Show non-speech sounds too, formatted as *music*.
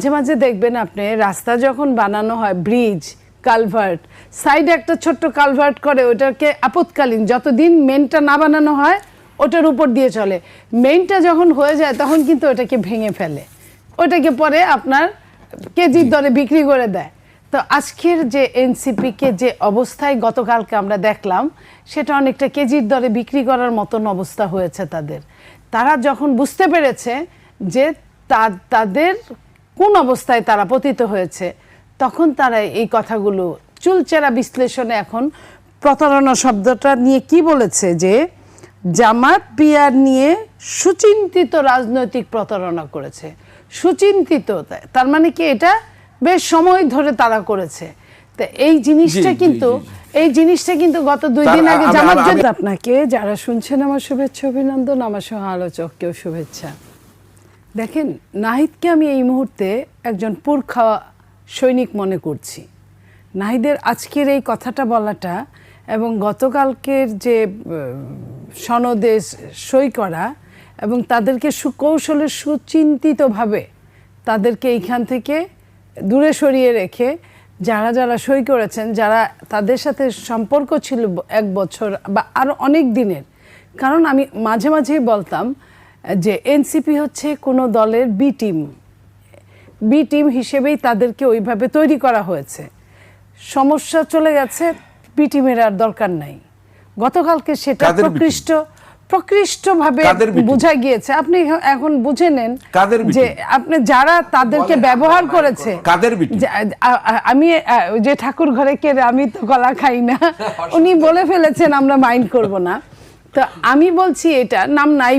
মাঝে মাঝে দেখবেন আপনি, রাস্তা যখন বানানো হয় ব্রিজ কালভার্ট সাইডে একটা ছোট্ট কালভার্ট করে, ওটাকে আপৎকালীন, যতদিন মেনটা না বানানো হয়, ওটার উপর দিয়ে চলে। মেইনটা যখন হয়ে যায়, তখন কিন্তু ওটাকে ভেঙে ফেলে। ওটাকে পরে আপনার কেজির দরে বিক্রি করে দেয়। তো আজকের যে এনসিপিকে যে অবস্থায় গতকালকে আমরা দেখলাম, সেটা অনেকটা কেজির দরে বিক্রি করার মতন অবস্থা হয়েছে তাদের। তারা যখন বুঝতে পেরেছে যে তাদের কোন অবস্থায় তারা পতিত হয়েছে? তখন তারা এই কথাগুলো চুলচেরা বিশ্লেষণে এখন প্রতারণা শব্দটা নিয়ে কি বলেছে যে জামাত পিয়ার নিয়ে সুচিন্তিত রাজনৈতিক প্রতারণা করেছে। সুচিন্তিত তার মানে কি এটা বেশ সময় ধরে তারা করেছে। তো এই জিনিসটা কিন্তু এই জিনিসটা কিন্তু গত দুই দিন আগে জামাত আপনাকে যারা শুনছেন আমার শুভেচ্ছা অভিনন্দন আমার সহ আলোচক আলোচককেও শুভেচ্ছা। দেখেন নাহিদকে আমি এই মুহূর্তে একজন পুরখা সৈনিক মনে করছি। নাহিদের আজকের এই কথাটা বলাটা এবং গতকালকের যে উম, সনদে সই করা এবং তাদেরকে সুকৌশলে সুচিন্তিতভাবে তাদেরকে এইখান থেকে দূরে সরিয়ে রেখে যারা যারা সই করেছেন যারা তাদের সাথে সম্পর্ক ছিল এক বছর বা আরও অনেক দিনের। কারণ আমি মাঝে মাঝেই বলতাম যে এনসিপি হচ্ছে কোনো দলের বি টিম। বি টিম হিসেবেই তাদেরকে ওইভাবে তৈরি করা হয়েছে। সমস্যা চলে গেছে বি টিমের আর দরকার নাই। গতকালকে সেটা? প্রকৃষ্ট প্রকৃষ্টভাবে? বোঝা গিয়েছে। আপনি এখন বুঝে নেন যে আপনি যারা তাদেরকে ব্যবহার করেছে আমি যে ঠাকুর ঘরে কে আমি তো গলা খাই না। *laughs* উনি বলে ফেলেছেন আমরা মাইন্ড করব না। তো আমি বলছি এটা নাম নাই